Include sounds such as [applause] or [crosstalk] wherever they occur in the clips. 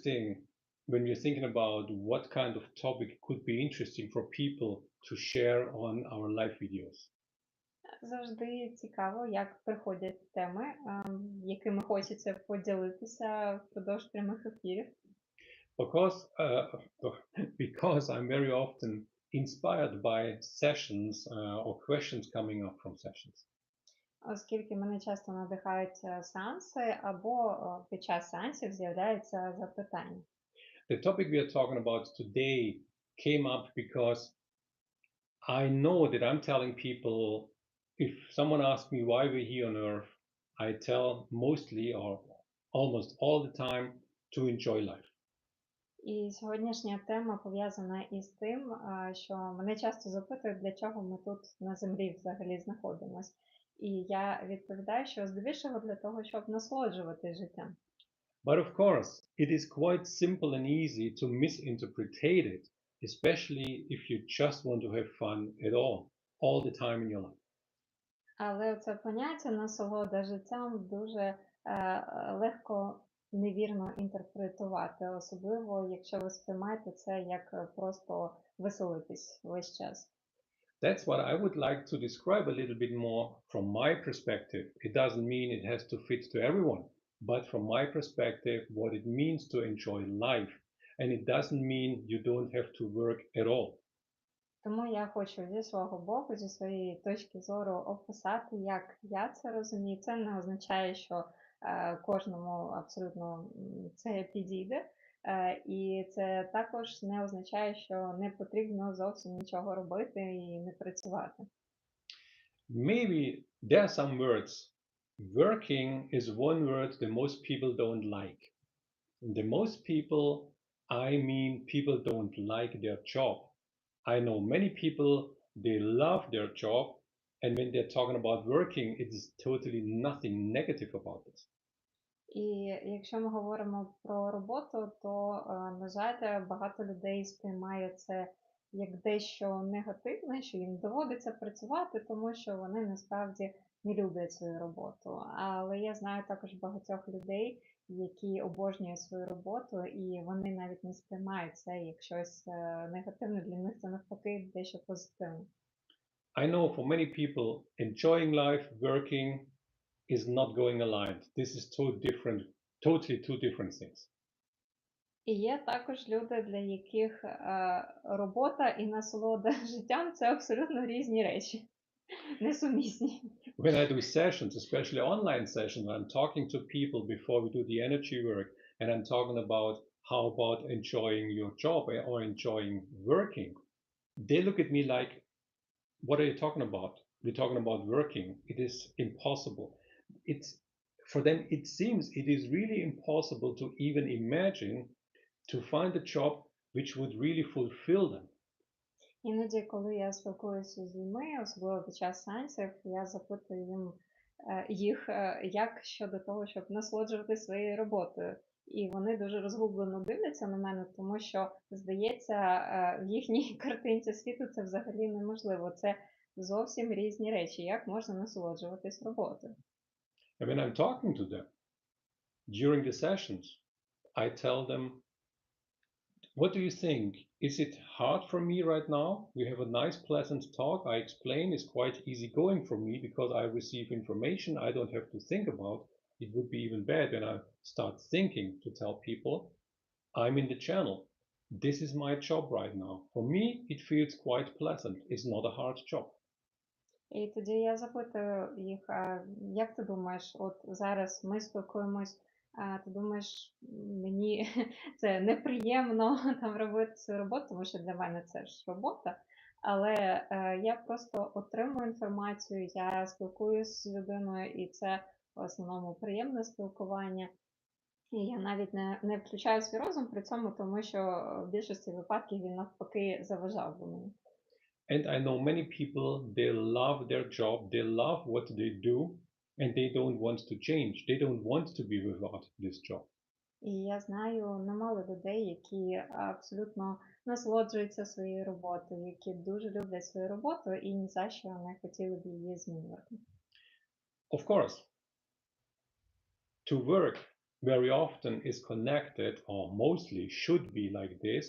interesting when you're thinking about what kind of topic could be interesting for people to share on our live videos. Завжди цікаво, як приходять теми, ем, якими хочеться поділитися впродовж прямих ефірів. Because, uh, because I'm very often inspired by sessions uh, or questions coming up from sessions. Оскільки мене часто надихають е, сеанси, або е, під час сеансів з'являються запитання. The topic we are talking about today came up because I know that I'm telling people if someone asks me why we're here on earth, I tell mostly or almost all the time to enjoy life. І сьогоднішня тема пов'язана із тим, е, що мене часто запитують, для чого ми тут на землі взагалі знаходимось. І я відповідаю, що здебільшого для того, щоб насолоджувати життям. But of course, it is quite simple and easy to misinterpret it, especially if you just want to have fun at all, all the time in your life. Але це поняття насолода життям дуже е, легко невірно інтерпретувати, особливо якщо ви сприймаєте це як е, просто веселитись весь час. That's what I would like to describe a little bit more from my perspective. It doesn't mean it has to fit to everyone, but from my perspective, what it means to enjoy life. And it doesn't mean you don't have to work at all. Тому я хочу зі свого боку, зі своєї точки зору описати, як я це розумію. Це не означає, що е, кожному абсолютно м, це підійде. Е, і це також не означає, що не потрібно зовсім нічого робити і не працювати. Maybe there are some words. Working is one word that most people don't like. The most people, I mean, people don't like their job. I know many people, they love their job. And when they're talking about working, it is totally nothing negative about this. І якщо ми говоримо про роботу, то, е, на жаль, багато людей сприймає це як дещо негативне, що їм доводиться працювати, тому що вони насправді не люблять свою роботу. Але я знаю також багатьох людей, які обожнюють свою роботу, і вони навіть не сприймають це як щось е, негативне. Для них це навпаки дещо позитивне. I know for many people, enjoying life, working is not going aligned. This is two different, totally two different things. І є також люди, для яких е, робота і насолода [laughs] життям це абсолютно різні речі, [laughs] несумісні. when I do sessions, especially online sessions, I'm talking to people before we do the energy work, and I'm talking about how about enjoying your job eh, or enjoying working. They look at me like, what are you talking about? We're talking about working. It is impossible. It's for them, it seems it is really impossible to even imagine to find a job which would really fulfill them. Іноді, коли я спілкуюся з людьми, особливо під час сеансів, я запитую їм е, їх, е, як щодо того, щоб насолоджуватися своєю роботою. І вони дуже розгублено дивляться на мене, тому що, здається, е, в їхній [laughs] картинці світу це взагалі неможливо. Це зовсім різні речі. Як можна насолоджуватись роботою? And when I'm talking to them during the sessions, I tell them, What do you think? Is it hard for me right now? We have a nice, pleasant talk. I explain it's quite easygoing for me because I receive information I don't have to think about. It would be even bad when I start thinking to tell people, I'm in the channel. This is my job right now. For me, it feels quite pleasant. It's not a hard job. І тоді я запитую їх, а як ти думаєш, от зараз ми спілкуємось, а ти думаєш, мені [laughs] це неприємно [laughs] там робити цю роботу, тому що для мене це ж робота. Але е, я просто отримую інформацію, я спілкуюся з людиною, і це в основному приємне спілкування. І я навіть не, не включаю свій розум при цьому, тому що в більшості випадків він навпаки заважав би мені. And I know many people, they love their job, they love what they do, and they don't want to change. They don't want to be without this job. І я знаю немало людей, які абсолютно насолоджуються своєю роботою, які дуже люблять свою роботу і ні за що не хотіли б її змінювати. Of course, to work very often is connected, or mostly should be like this,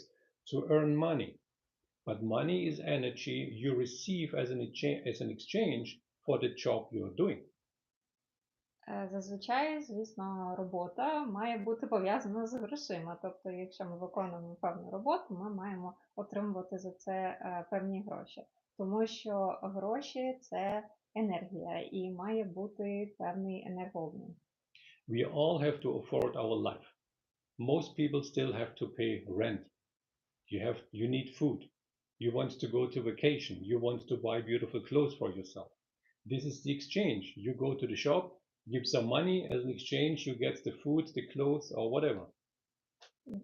to earn money. But money is energy you receive as an, exchange, as an exchange for the job you're doing. Е, Зазвичай, звісно, робота має бути пов'язана з грошима. Тобто, якщо ми виконуємо певну роботу, ми маємо отримувати за це е, певні гроші. Тому що гроші це енергія і має бути певний енергообмін. We all have to afford our life. Most people still have to pay rent. You have you need food. You want to go to vacation. You want to buy beautiful clothes for yourself. This is the exchange. You go to the shop, give some money as an exchange, you get the food, the clothes, or whatever.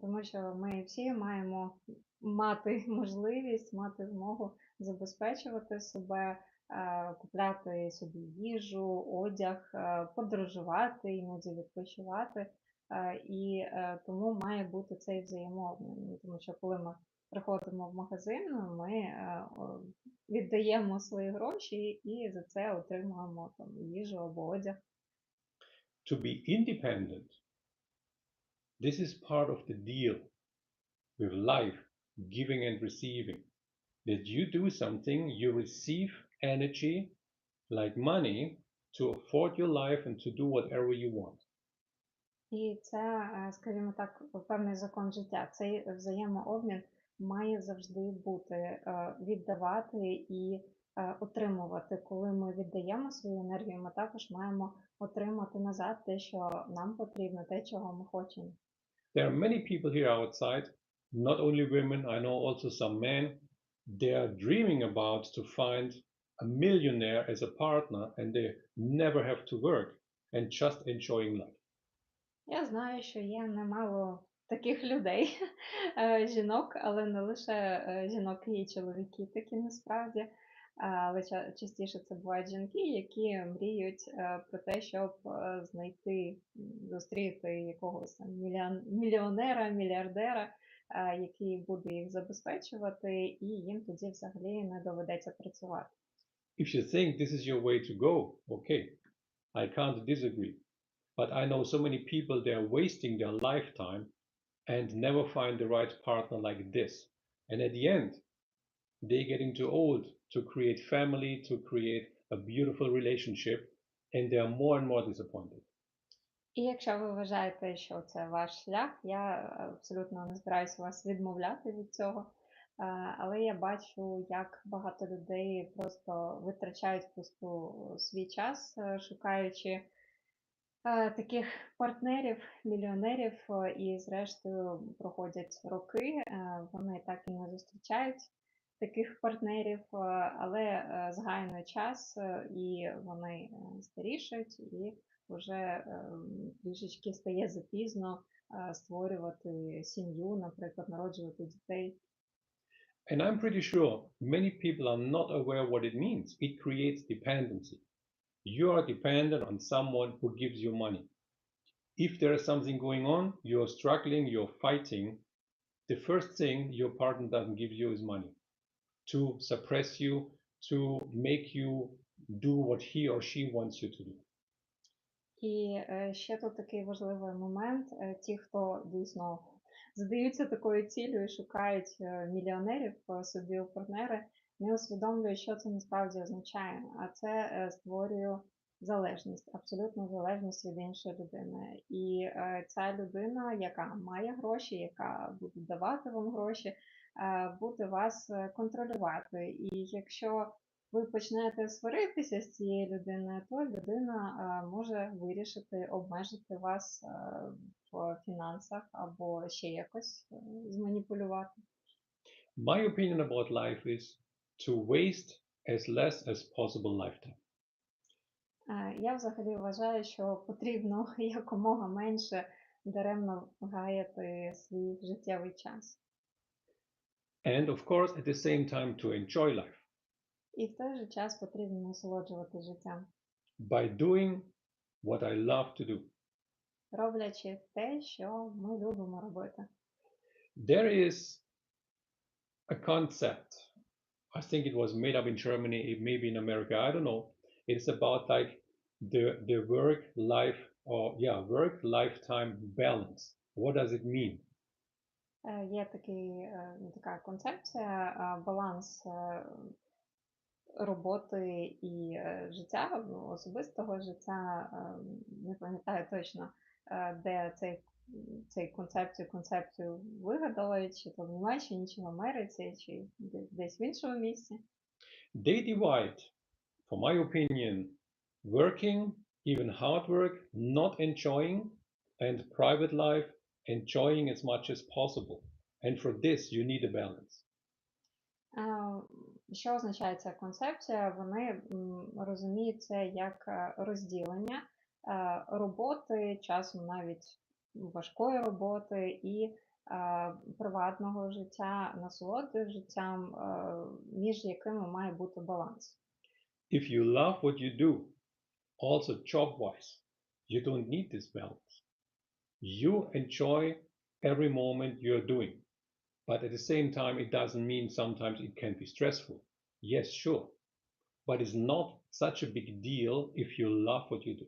Тому що ми всі маємо мати можливість, мати змогу забезпечувати себе, е, купляти собі їжу, одяг, е, подорожувати, іноді відпочивати. Е, І е, тому має бути цей взаємообмін. Тому що коли ми приходимо в магазин, ми е, віддаємо свої гроші і за це отримуємо там їжу або одяг. To be independent, this is part of the deal with life, giving and receiving. That you do something, you receive energy like money to afford your life and to do whatever you want. І це, е, скажімо так, певний закон життя. Цей взаємообмін має завжди бути е, віддавати і е, отримувати. Коли ми віддаємо свою енергію, ми також маємо отримати назад те, що нам потрібно, те, чого ми хочемо. There are many people here outside, not only women, I know also some men, they are dreaming about to find a millionaire as a partner and they never have to work and just enjoying life. Я знаю, що є немало таких людей, [laughs] е, жінок, але не лише е, жінок, і чоловіки такі насправді. Але ча- частіше це бувають жінки, які мріють е, про те, щоб знайти, зустріти якогось мільйонера, мільярдера, який буде їх забезпечувати, і їм тоді взагалі не доведеться працювати. If you think this is your way to go, okay, I can't disagree. But I know so many people they are wasting their lifetime and never find the right partner like this. And at the end, they're getting too old to create family, to create a beautiful relationship, and they are more and more disappointed. І якщо ви вважаєте, що це ваш шлях, я абсолютно не збираюся вас відмовляти від цього. Е, Але я бачу, як багато людей просто витрачають просто свій час, е, шукаючи е, таких партнерів, мільйонерів, е, і зрештою проходять роки, е, вони так і не зустрічають таких партнерів, е, але е, згайний час, е, і вони е, старішають, і вже е, трішечки стає запізно е, створювати сім'ю, наприклад, народжувати дітей. And I'm pretty sure many people are not aware what it means. It creates dependency. You are dependent on someone who gives you money. If there is something going on, you're struggling, you're fighting, the first thing your partner doesn't give you is money to suppress you, to make you do what he or she wants you to do. І е, ще тут такий важливий момент. Е, Ті, хто дійсно задаються такою цілею і шукають е, мільйонерів е, собі у партнери, не усвідомлюють, що це насправді означає. А це е, створює залежність, абсолютну залежність від іншої людини. І е, ця людина, яка має гроші, яка буде давати вам гроші, е, буде вас контролювати. І якщо ви почнете сваритися з цією людиною, то людина може вирішити обмежити вас в фінансах або ще якось зманіпулювати. My opinion about life is to waste as less as possible lifetime. Е, Я взагалі вважаю, що потрібно якомога менше даремно гаяти свій життєвий час. And of course, at the same time, to enjoy life І в той же час потрібно насолоджувати життям, by doing what I love to do. роблячи те, що ми любимо робити. There is a concept. I think it was made up in Germany, it maybe in America, I don't know. It's about like the the work life or yeah, work lifetime balance. What does it mean? Е, Є такий, е, ну, така концепція, е, баланс е, роботи і е, життя, ну, особистого життя. е, Не пам'ятаю точно, е, де цей, цей концепцію, концепцію вигадали, чи то в Німеччині, чи в Америці, чи десь в іншому місці. They divide, for my opinion, working, even hard work, not enjoying, and private life, enjoying as much as possible. And for this, you need a balance. Що означає ця концепція? Вони розуміють це як е, розділення е, роботи, часом навіть важкої роботи і е, приватного життя, насолоди життям, е, між якими має бути баланс. If you love what you do, also job wise, you don't need this balance. You enjoy every moment you're doing. But at the same time, it doesn't mean sometimes it can be stressful. Yes, sure. But it's not such a big deal if you love what you do.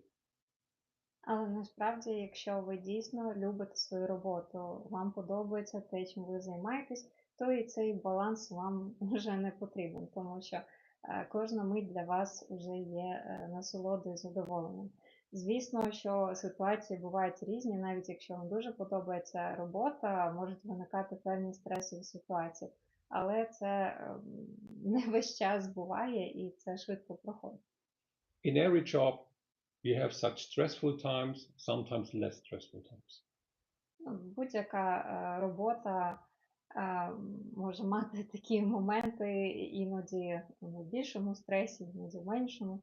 Але насправді, якщо ви дійсно любите свою роботу, вам подобається те, чим ви займаєтесь, то і цей баланс вам [laughs] вже не потрібен, тому що е, кожна мить для вас вже є е, насолодою і задоволенням. Звісно, що ситуації бувають різні, навіть якщо вам дуже подобається робота, можуть виникати певні стресові ситуації. Але це ем, [laughs] не весь час буває і це швидко проходить. In every job, we have such stressful times, sometimes less stressful times. Ну, Будь-яка е, робота е, може мати [laughs] такі моменти, іноді в більшому стресі, іноді в меншому.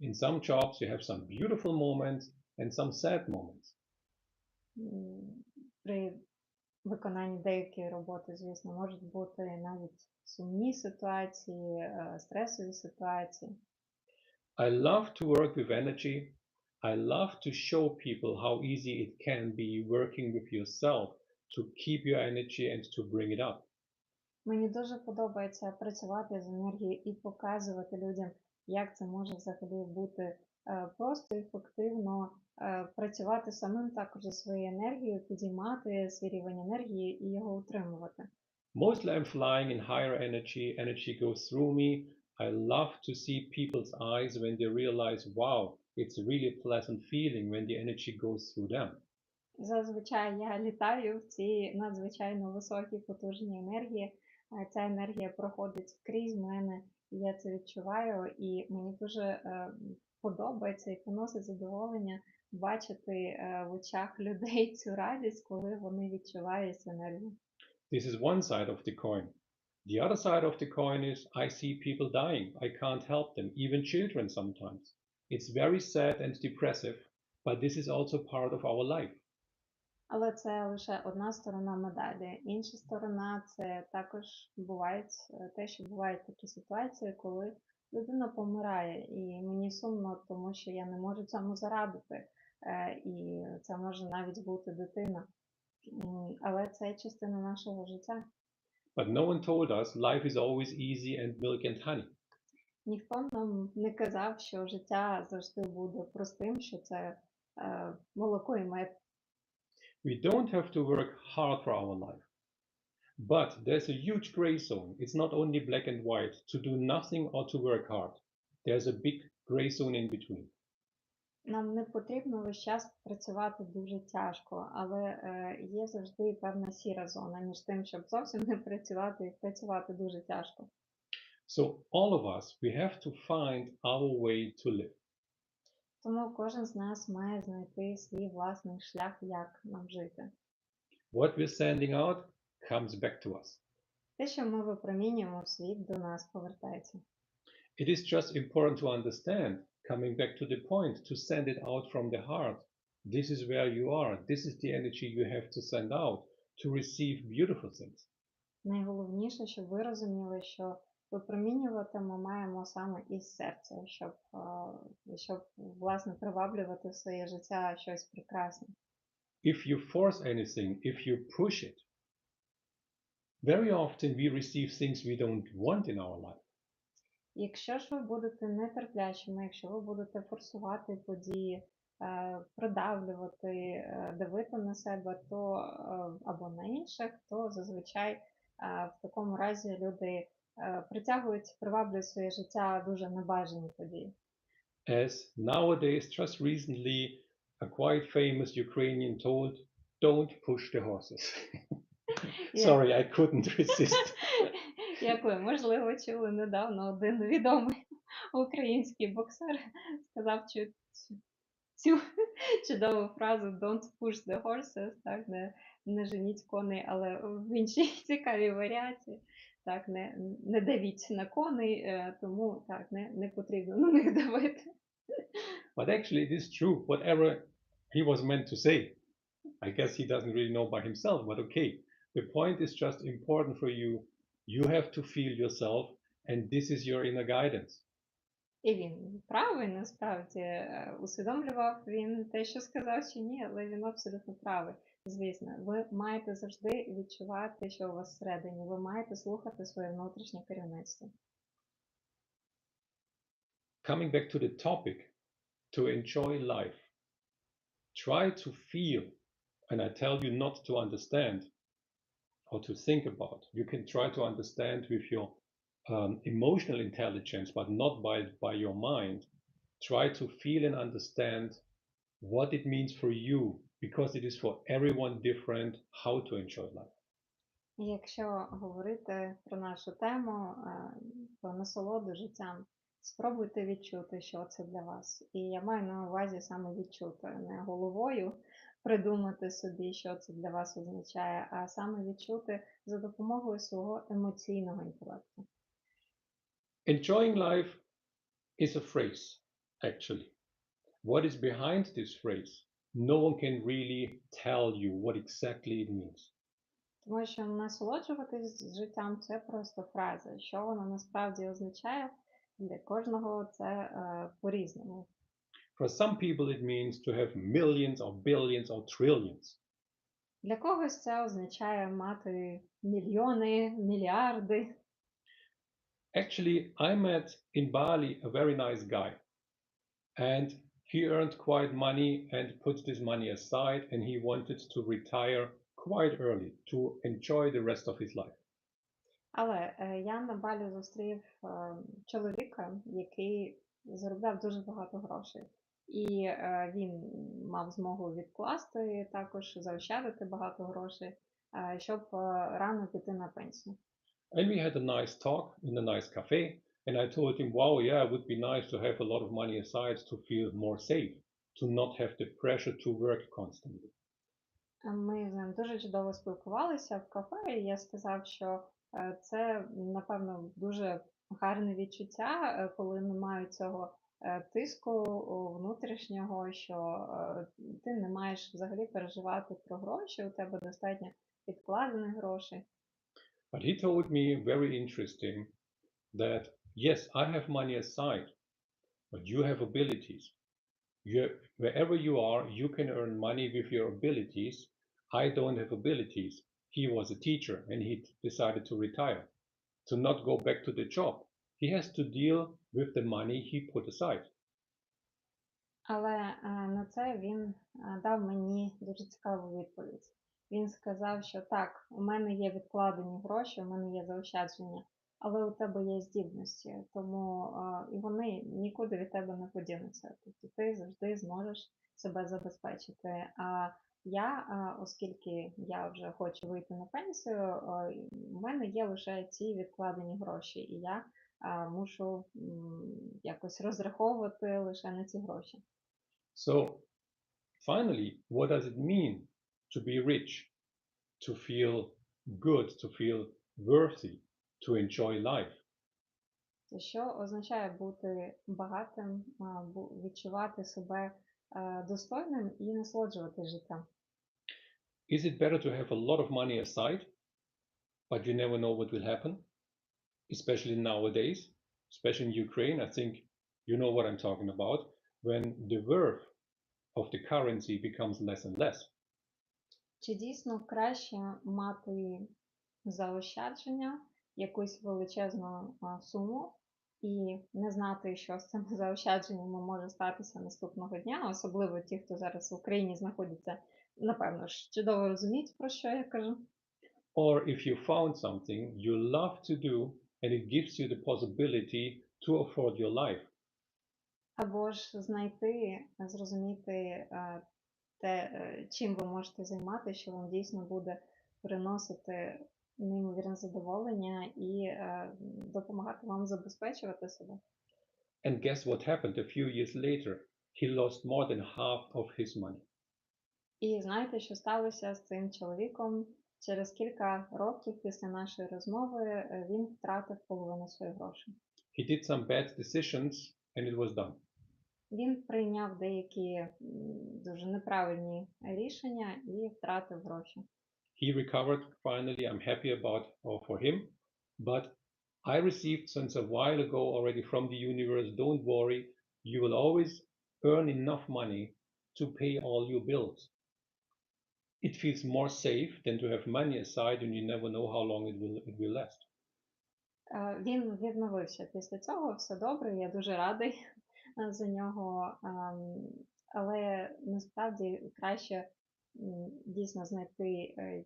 In some jobs, you have some beautiful moments and some sad moments. М, При виконанні деякої роботи, звісно, можуть бути навіть сумні ситуації, е, стресові ситуації. I love to work with energy. I love to show people how easy it can be working with yourself to keep your energy and to bring it up. Мені дуже подобається працювати з енергією і показувати людям, як це може взагалі бути е, просто ефективно е, працювати самим також зі своєю енергією, підіймати свій рівень енергії і його утримувати. Mostly I'm flying in higher energy. Energy goes through me. I love to see people's eyes when they realize, wow, it's really a pleasant feeling when the energy goes through them. Зазвичай я літаю в цій надзвичайно високій потужній енергії. Е, Ця енергія проходить крізь мене, і я це відчуваю, і мені дуже е, подобається і приносить задоволення бачити е, в очах людей цю радість, коли вони відчувають цю енергію. This is one side of the coin. The other side of the coin is I see people dying. I can't help them, even children sometimes. It's very sad and depressive, but this is also part of our life. Але це лише одна сторона медалі. Інша сторона це також бувають е, те, що бувають такі ситуації, коли людина помирає, і мені сумно, тому що я не можу цьому зарадити. Е, І це може навіть бути дитина. М, Але це частина нашого життя. But no one told us life is always easy and milk and honey. Ніхто нам не казав, що життя завжди буде простим, що це е, молоко і мед. We don't have to work hard for our life. But there's a huge gray zone. It's not only black and white to do nothing or to work hard. There's a big gray zone in between. Нам не потрібно весь час працювати дуже тяжко, але е, є завжди певна сіра зона між тим, щоб зовсім не працювати і працювати дуже тяжко. So all of us, we have to find our way to live. Тому кожен з нас має знайти свій власний шлях, як нам жити. What we're sending out comes back to us. Те, що ми випромінюємо в світ, до нас повертається. It is just important to understand, coming back to the point, to send it out from the heart. This is where you are. This is the energy you have to send out to receive beautiful things. Найголовніше, щоб ви розуміли, що випромінювати ми маємо саме із серця, щоб, е, щоб власне приваблювати в своє життя щось прекрасне. If you force anything, if you push it, very often we receive things we don't want in our life. Якщо ж ви будете нетерплячими, якщо ви будете форсувати події, е, продавлювати, е, давити на себе, то е, або на інших, то зазвичай в такому разі люди притягують, приваблюють своє життя дуже небажані події. As nowadays, just recently, a quite famous Ukrainian told, don't push the horses. [laughs] [laughs] Sorry, I couldn't [laughs] resist. Як ви, можливо, чули недавно один відомий український боксер сказав цю, цю чудову фразу Don't push the horses, так, не, не женіть коней, але в іншій цікавій варіації. Так, не, не давіть на коней, е, тому так, не, не потрібно на них давити. But actually, it is true. Whatever he was meant to say, I guess he doesn't really know by himself, but okay. The point is just important for you. You have to feel yourself, and this is your inner guidance. І він правий, насправді е, усвідомлював він те, що сказав чи ні, але він абсолютно правий. Звісно, ви маєте завжди відчувати, що у вас всередині. Ви маєте слухати своє внутрішнє керівництво. Coming back to the topic, to enjoy life, try to feel, and I tell you not to understand or to think about. You can try to understand with your um, emotional intelligence, but not by, by your mind. Try to feel and understand what it means for you, because it is for everyone different how to enjoy life. І Якщо говорити про нашу тему, е, про насолоду життям, спробуйте відчути, що це для вас. І я маю на увазі саме відчути, не головою придумати собі, що це для вас означає, а саме відчути за допомогою свого емоційного інтелекту. Enjoying life is a phrase, actually. What is behind this phrase? No one can really tell you what exactly it means. Тому що насолоджуватись життям це просто фраза. Що вона насправді означає для кожного це е, по-різному. For some people, it means to have millions or billions or trillions. Для когось це означає мати мільйони, мільярди. Actually, I met in Bali a very nice guy, and he earned quite money and put this money aside, and he wanted to retire quite early to enjoy the rest of his life. Але е, я на Балі зустрів е, чоловіка, який заробляв дуже багато грошей. І е, він мав змогу відкласти, також заощадити багато грошей, е, щоб е, рано піти на пенсію. And we had a nice talk in a nice cafe. And I told him, wow, yeah, it would be nice to have a lot of money aside to feel more safe, to not have the pressure to work constantly. Ми з ним дуже чудово спілкувалися в кафе, і я сказав, що це, напевно, дуже гарне відчуття, коли немає цього е, тиску о, внутрішнього, що е, ти не маєш взагалі переживати про гроші, у тебе достатньо відкладених грошей. But he told me very interesting that yes, I have money aside, but you have abilities. You, wherever you are, you can earn money with your abilities. I don't have abilities. He was a teacher and he decided to retire, to not go back to the job. He has to deal with the money he put aside. Але е, на це він е, дав мені дуже цікаву відповідь. Він сказав, що так, у мене є відкладені гроші, у мене є заощадження, але у тебе є здібності, тому е, і вони нікуди від тебе не подінуться. Тобто ти завжди зможеш себе забезпечити. А я, е, оскільки я вже хочу вийти на пенсію, е, у мене є лише ці відкладені гроші, і я мушу м, якось розраховувати лише на ці гроші. So, finally, what does it mean to be rich, to feel good, to feel worthy, to enjoy life? Це що означає бути багатим, а, бу- відчувати себе е, достойним і насолоджувати життям. Is it better to have a lot of money aside, but you never know what will happen? Especially nowadays, especially in Ukraine, I think you know what I'm talking about, when the worth of the currency becomes less and less. Чи дійсно краще мати заощадження, якусь величезну а, суму, і не знати, що з цими заощадженнями може статися наступного дня, особливо ті, хто зараз в Україні знаходяться, напевно ж, чудово розуміють, про що я кажу. Or if you found something you love to do and it gives you the possibility to afford your life. Або ж знайти, зрозуміти е, те, е, чим ви можете займати, що вам дійсно буде приносити неймовірне задоволення і е, допомагати вам забезпечувати себе. And guess what happened a few years later? He lost more than half of his money. І знаєте, що сталося з цим чоловіком? Через кілька років після нашої розмови е, він втратив половину своїх грошей. He did some bad decisions and it was done. Він прийняв деякі м, дуже неправильні рішення і втратив гроші. He recovered finally. I'm happy about or for him. But I received since a while ago already from the universe don't worry, you will always earn enough money to pay all your bills. It feels more safe than to have money aside and you never know how long it will, it will last. Е, Він відновився після цього, все добре, я дуже радий е, за нього. ем, Але насправді краще дійсно знайти е,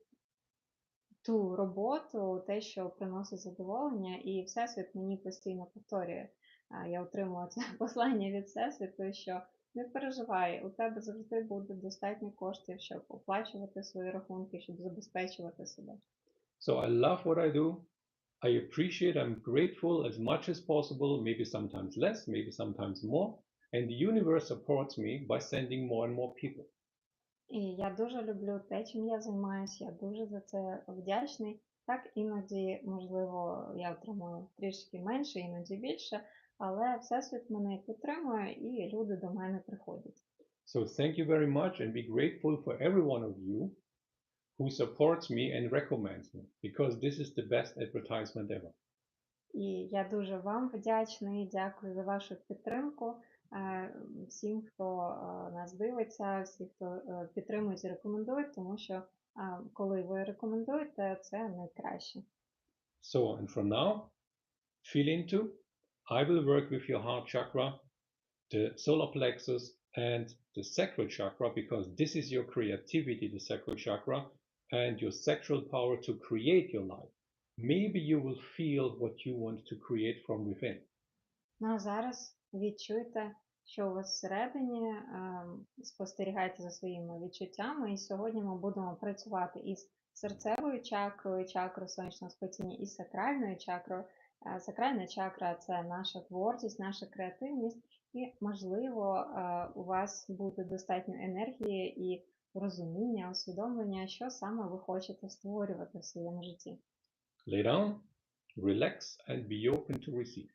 ту роботу, те, що приносить задоволення, і Всесвіт мені постійно повторює. А, Я отримую це [laughs] послання від Всесвіту, що не переживай, у тебе завжди буде достатньо коштів, щоб оплачувати свої рахунки, щоб забезпечувати себе. So I love what I do. I appreciate, I'm grateful as much as possible, maybe sometimes less, maybe sometimes more. And the universe supports me by sending more and more people. І я дуже люблю те, чим я займаюся, я дуже за це вдячний. Так, іноді, можливо, я отримую трішки менше, іноді більше, але Всесвіт мене підтримує і люди до мене приходять. So thank you very much and be grateful for every one of you who supports me and recommends me because this is the best advertisement ever. І я дуже вам вдячний, дякую за вашу підтримку. е, Всім, хто е, нас дивиться, всі, хто е, підтримують і рекомендують, тому що коли ви рекомендуєте, це найкраще. So, and from now, feel into, I will work with your heart chakra, the solar plexus, and the sacral chakra because this is your creativity, the sacral chakra, and your sexual power to create your life. Maybe you will feel what you want to create from within. Ну а зараз відчуйте, що у вас всередині, ем, спостерігайте за своїми відчуттями. І сьогодні ми будемо працювати із серцевою чакрою, чакрою сонячного сплетіння і сакральною чакрою. Е, Сакральна чакра це наша творчість, наша креативність, і, можливо, е, у вас буде достатньо енергії і розуміння, усвідомлення, що саме ви хочете створювати в своєму житті. Lay down, relax, and be open to receive.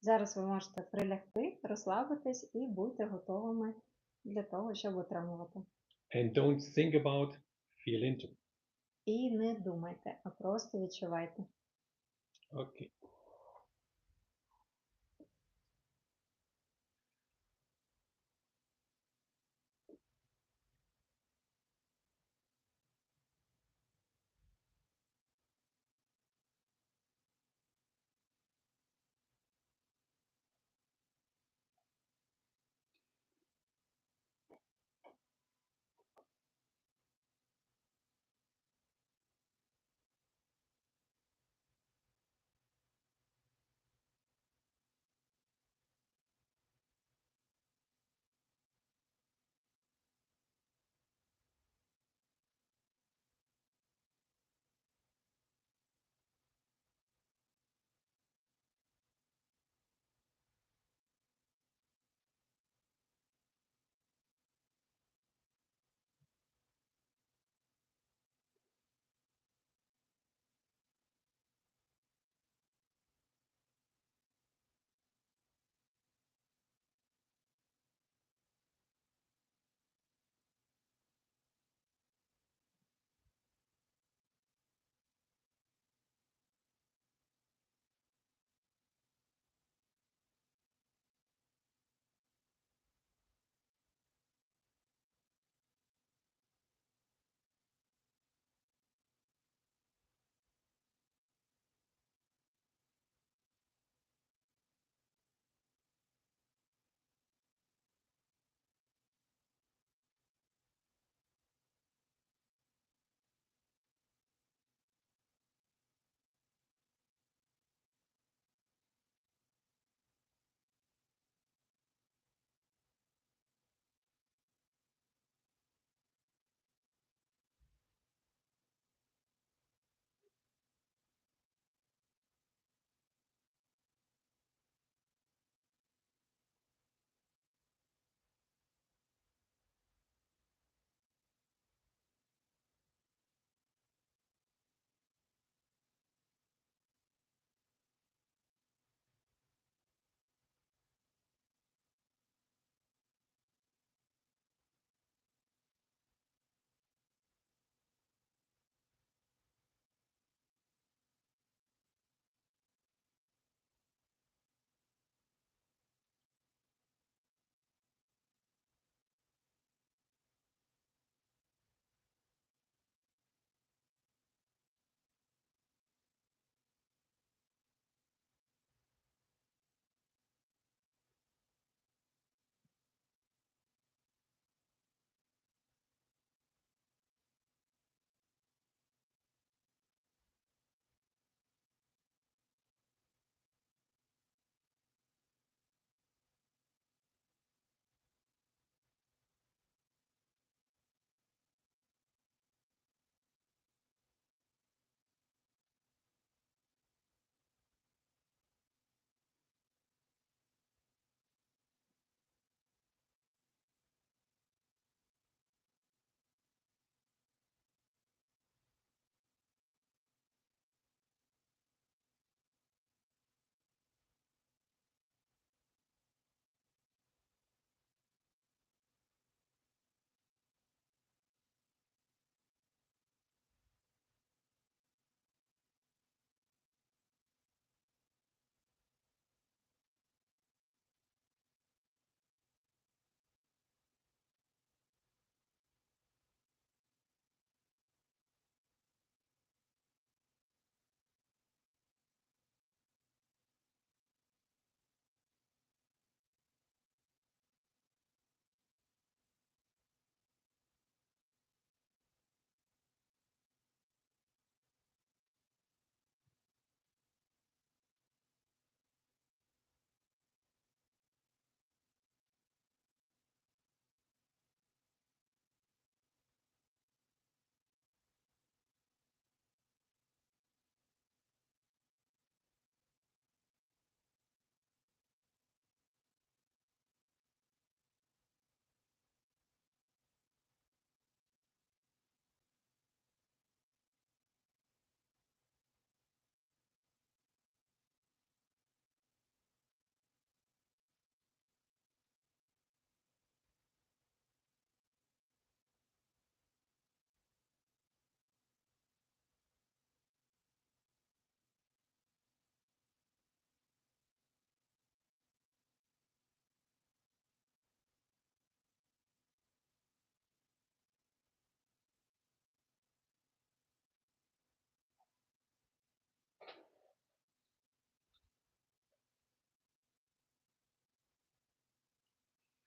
Зараз ви можете прилягти, розслабитись і бути готовими для того, щоб отримувати. And don't think about, feel into. І не думайте, а просто відчувайте. Okay.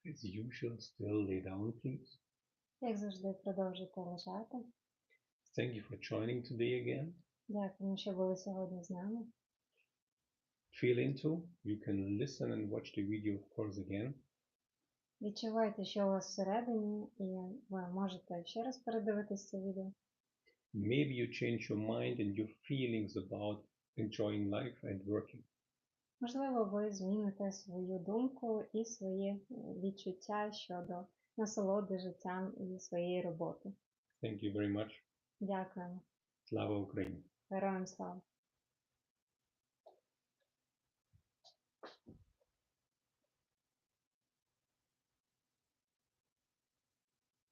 As usual, still lay down, please. Як завжди, продовжуйте лежати. Thank you for joining today again. Дякую, що були сьогодні з нами. Feel into. You can listen and watch the video, of course, again. Відчувайте, що у вас всередині, і ви можете ще раз передивитись це відео. Maybe you change your mind and your feelings about enjoying life and working. Можливо, ви зміните свою думку і свої відчуття щодо насолоди життям і своєї роботи. Thank you very much. Дякуємо. Слава Україні! Героям слава!